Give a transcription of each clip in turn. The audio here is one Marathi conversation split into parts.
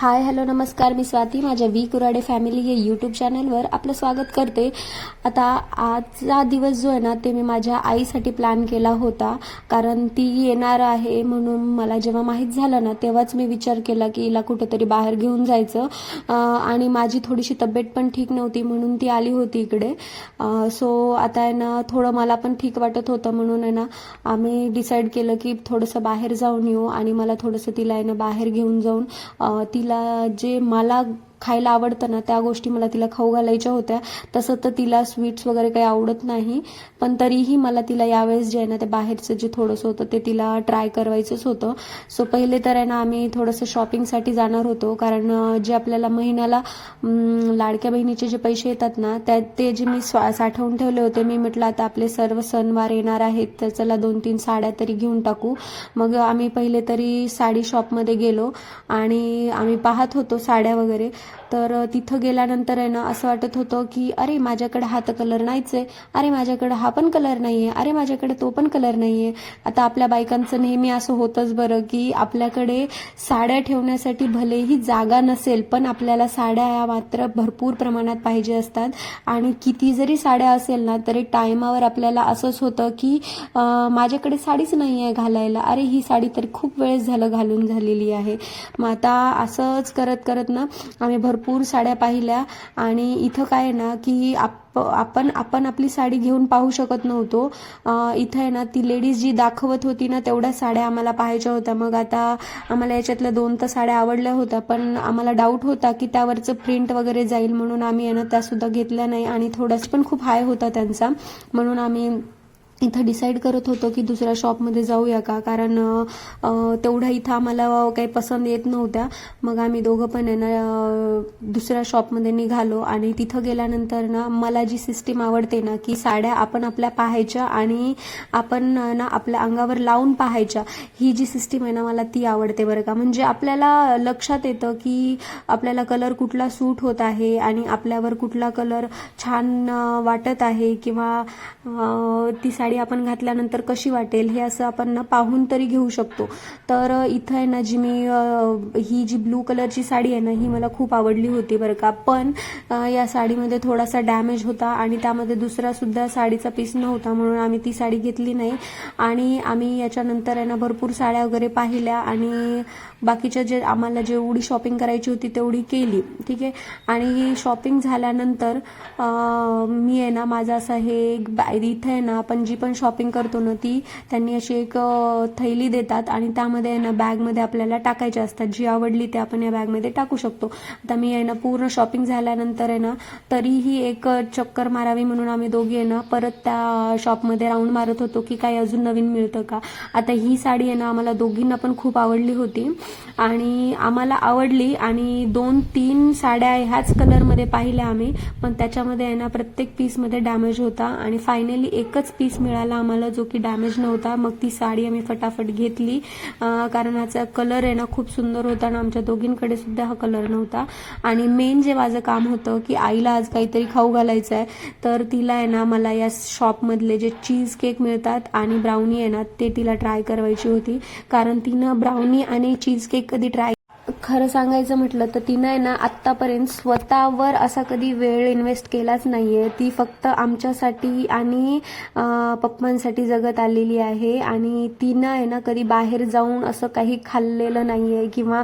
हाय हॅलो नमस्कार. मी स्वाती. माझ्या वी कुराडे फॅमिली हे यूट्यूब चॅनलवर आपलं स्वागत करते. आता आजचा दिवस जो आहे ना ते मी माझ्या आईसाठी प्लॅन केला होता. कारण ती येणार आहे म्हणून मला जेव्हा माहीत झालं ना तेव्हाच मी विचार केला की हिला कुठेतरी बाहेर घेऊन जायचं. आणि माझी थोडीशी तब्येत पण ठीक नव्हती म्हणून ती आली होती इकडे. सो आता आहे ना थोडं मला पण ठीक वाटत होतं म्हणून आहे ना आम्ही डिसाईड केलं की थोडंसं बाहेर जाऊन येऊ आणि मला थोडंसं तिला आहे ना बाहेर घेऊन जाऊन तिला जे मला खायला आवडतं ना त्या गोष्टी मला तिला खाऊ घालायच्या होत्या. तसं तर तिला स्वीट्स वगैरे काही आवडत नाही पण तरीही मला तिला यावेळेस जे आहे ना ते बाहेरचं जे थोडंसं होतं ते तिला ट्राय करवायचंच होतं. सो पहिले तर आहे ना आम्ही थोडंसं शॉपिंगसाठी जाणार होतो कारण जे आपल्याला महिन्याला लाडक्या बहिणीचे जे पैसे येतात ना त्या ते जे मी स्वा साठवून ठेवले होते मी म्हटलं आता आपले सर्व सणवार येणार आहेत तर चला दोन तीन साड्या तरी घेऊन टाकू. मग आम्ही पहिले तरी साडी शॉपमध्ये गेलो आणि आम्ही पाहत होतो साड्या वगैरे. तर तिथं गेल्यानंतर आहे ना असं वाटत होतं की अरे माझ्याकडे हा तर कलर नाहीच आहे अरे माझ्याकडे हा पण कलर नाही आहे अरे माझ्याकडे तो पण कलर नाही आहे आता आपल्या बायकांचं नेहमी असं होतंच बरं की आपल्याकडे साड्या ठेवण्यासाठी भलेही जागा नसेल पण आपल्याला साड्या या मात्र भरपूर प्रमाणात पाहिजे असतात. आणि किती जरी साड्या असेल ना तरी टायमावर आपल्याला असंच होतं की माझ्याकडे साडीच नाही आहे घालायला. अरे ही साडी तर खूप वेळेस झालं घालून झालेली आहे. मग आता असंच करत करत ना आम्ही भरपूर साड्या पाहिल्या. आणि इथं काय आहे ना की आप आपण आपण आपली साडी घेऊन पाहू शकत नव्हतो. इथं आहे ना ती लेडीज जी दाखवत होती ना तेवढ्या साड्या आम्हाला पाहायच्या होत्या. मग आता आम्हाला याच्यातल्या दोन तर साड्या आवडल्या होत्या पण आम्हाला डाऊट होता की त्यावरचं प्रिंट वगैरे जाईल म्हणून आम्ही आहे ना त्यासुद्धा घेतल्या नाही. आणि थोडंसं पण खूप हाय होता त्यांचा. म्हणून आम्ही इथं डिसाईड करत होतो की दुसऱ्या शॉपमध्ये जाऊया का? कारण तेवढ्या इथं आम्हाला काही पसंत येत नव्हत्या. मग आम्ही दोघं पण आहे ना दुसऱ्या शॉपमध्ये निघालो आणि तिथं गेल्यानंतर ना मला जी सिस्टीम आवडते ना की साड्या आपण आपल्या पाहायच्या आणि आपण ना आपल्या अंगावर लावून पाहायच्या ही जी सिस्टीम आहे ना मला ती आवडते बरं का. म्हणजे आपल्याला लक्षात येतं की आपल्याला कलर कुठला सूट होत आहे आणि आपल्यावर कुठला कलर छान वाटत आहे किंवा ती साडी साडी आपण घातल्यानंतर कशी वाटेल हे असं आपण ना पाहून तरी घेऊ शकतो. तर इथं आहे ना जी मी ही जी ब्लू कलरची साडी आहे ना ही मला खूप आवडली होती बरं का. पण या साडीमध्ये थोडासा डॅमेज होता आणि त्यामध्ये दुसरा सुद्धा साडीचा पीस नव्हता म्हणून आम्ही ती साडी घेतली नाही. आणि आम्ही याच्यानंतर आहे ना भरपूर साड्या वगैरे पाहिल्या आणि बाकीच्या जे आम्हाला जेवढी शॉपिंग करायची होती तेवढी केली. ठीक आहे? आणि ही शॉपिंग झाल्यानंतर मी आहे ना माझं असं हे एक बॅ इथं आहे ना आपण जी पण शॉपिंग करतो ना ती त्यांनी अशी एक थैली देतात आणि त्यामध्ये आहे ना बॅगमध्ये आपल्याला टाकायच्या असतात. जी आवडली ते आपण या बॅगमध्ये टाकू शकतो. आता मी आहे ना पूर्ण शॉपिंग झाल्यानंतर आहे ना तरीही एक चक्कर मारावी म्हणून आम्ही दोघी आहे ना परत त्या शॉपमध्ये राऊंड मारत होतो की काही अजून नवीन मिळतं का? आता ही साडी आहे ना आम्हाला दोघींना पण खूप आवडली होती. आणि आम्हाला आवडली आणि दोन तीन साड्या ह्याच कलरमध्ये पाहिल्या आम्ही. पण त्याच्यामध्ये आहे ना प्रत्येक पीसमध्ये डॅमेज होता आणि फायनली एकच पीस मिळाला. आम्हाला जो की डॅमेज नव्हता मग ती साडी आम्ही फटाफट घेतली. कारण ह्याचा कलर आहे ना खूप सुंदर होता आणि आमच्या दोघींकडे सुद्धा हा कलर नव्हता. आणि मेन जे माझं काम होतं की आईला आज काहीतरी खाऊ घालायचं आहे तर तिला आहे ना मला या शॉपमधले जे चीज केक मिळतात आणि ब्राउनी आहे ना ते तिला ट्राय करायची होती. कारण तिनं ब्राउनी आणि चीज केक कधी ट्राय खरं सांगायचं म्हटलं तर तिनं आहे ना आत्तापर्यंत स्वतःवर असा कधी वेळ इन्व्हेस्ट केलाच नाहीये. ती फक्त आमच्यासाठी आणि पप्पांसाठी जगत आलेली आहे आणि तिनं आहे ना कधी बाहेर जाऊन असं काही खाल्लेलं नाहीये किंवा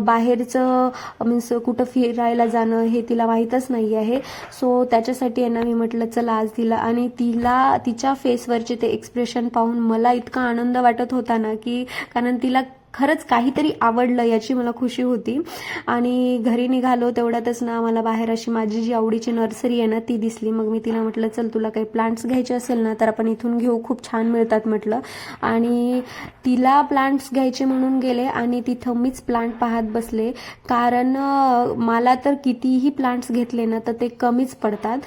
बाहेरचं मीन्स कुठं फिरायला जाणं हे तिला माहीतच नाही आहे सो त्याच्यासाठी आहे ना मी म्हटलं चला आज तिला आणि तिला तिच्या फेसवरचे ते एक्सप्रेशन पाहून मला इतका आनंद वाटत होता ना की कारण तिला खरंच काहीतरी आवडलं याची मला खुशी होती. आणि घरी निघालो तेवढ्यातच ना मला बाहेर अशी माझी जी आवडीची नर्सरी आहे ना ती दिसली. मग मी तिला म्हटलं चल तुला काही प्लांट्स घ्यायचे असेल ना तर आपण इथून घेऊ. खूप छान मिळतात म्हटलं. आणि तिला प्लांट्स घ्यायचे म्हणून गेले आणि तिथं मीच प्लांट पाहत बसले. कारण मला तर कितीही प्लांट्स घेतले ना तर ते कमीच पडतात.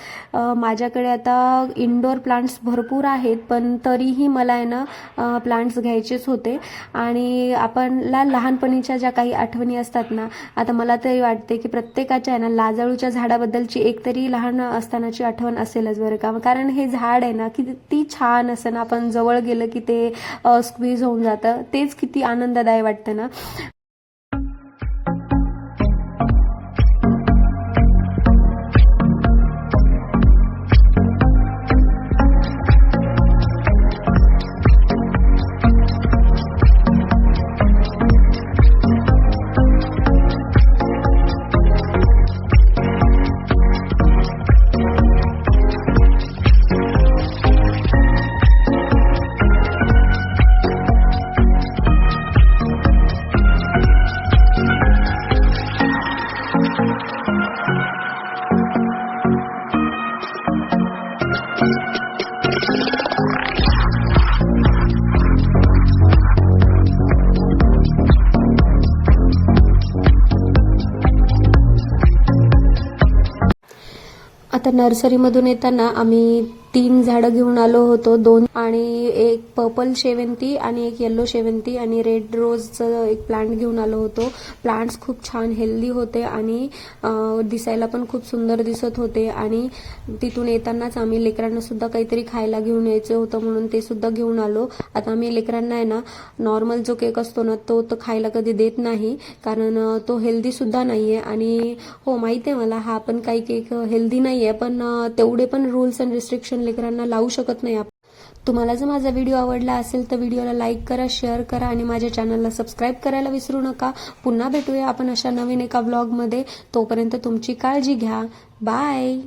माझ्याकडे आता इंडोर प्लांट्स भरपूर आहेत पण तरीही मला आहे ना प्लांट्स घ्यायचेच होते. आणि आपणला लहानपणीच्या ज्या काही आठवणी असतात ना आता मला तरी वाटते की प्रत्येकाच्या आहे ना लाजाळूच्या झाडाबद्दलची एक तरी लहान असतानाची आठवण असेलच बरं का. कारण हे झाड आहे ना की किती छान असं ना आपण जवळ गेलं की ते स्क्वीज होऊन जातं. तेच किती आनंददायी वाटतं ना. आता नर्सरीमधून येताना आम्ही तीन झाडं घेऊन आलो होतो दोन. आणि एक पर्पल शेवंती आणि एक येल्लो शेवंती आणि रेड रोजचं एक प्लांट घेऊन आलो होतो. प्लांट्स खूप छान हेल्दी होते आणि दिसायला पण खूप सुंदर दिसत होते. आणि तिथून येतानाच आम्ही लेकरांना सुद्धा काहीतरी खायला घेऊन यायचं होतं म्हणून ते सुद्धा घेऊन आलो. आता आम्ही लेकरांना आहे ना नॉर्मल जो केक असतो ना तो तर खायला कधी देत नाही. कारण तो हेल्दी सुद्धा आहे आणि हो माहिती आहे मला हा पण काही केक हेल्दी नाही आहे पण तेवढे पण रूल्स अँड रिस्ट्रिक्शन लेकरांना लावू शकत नाही आपण. तुम्हाला जर माझा व्हिडिओ आवडला असेल तर व्हिडिओला लाईक करा शेअर करा आणि माझ्या चॅनलला सबस्क्राईब करायला विसरू नका. पुन्हा भेटूया आपण अशा नवीन एका व्लॉगमध्ये तोपर्यंत तुमची काळजी घ्या. बाय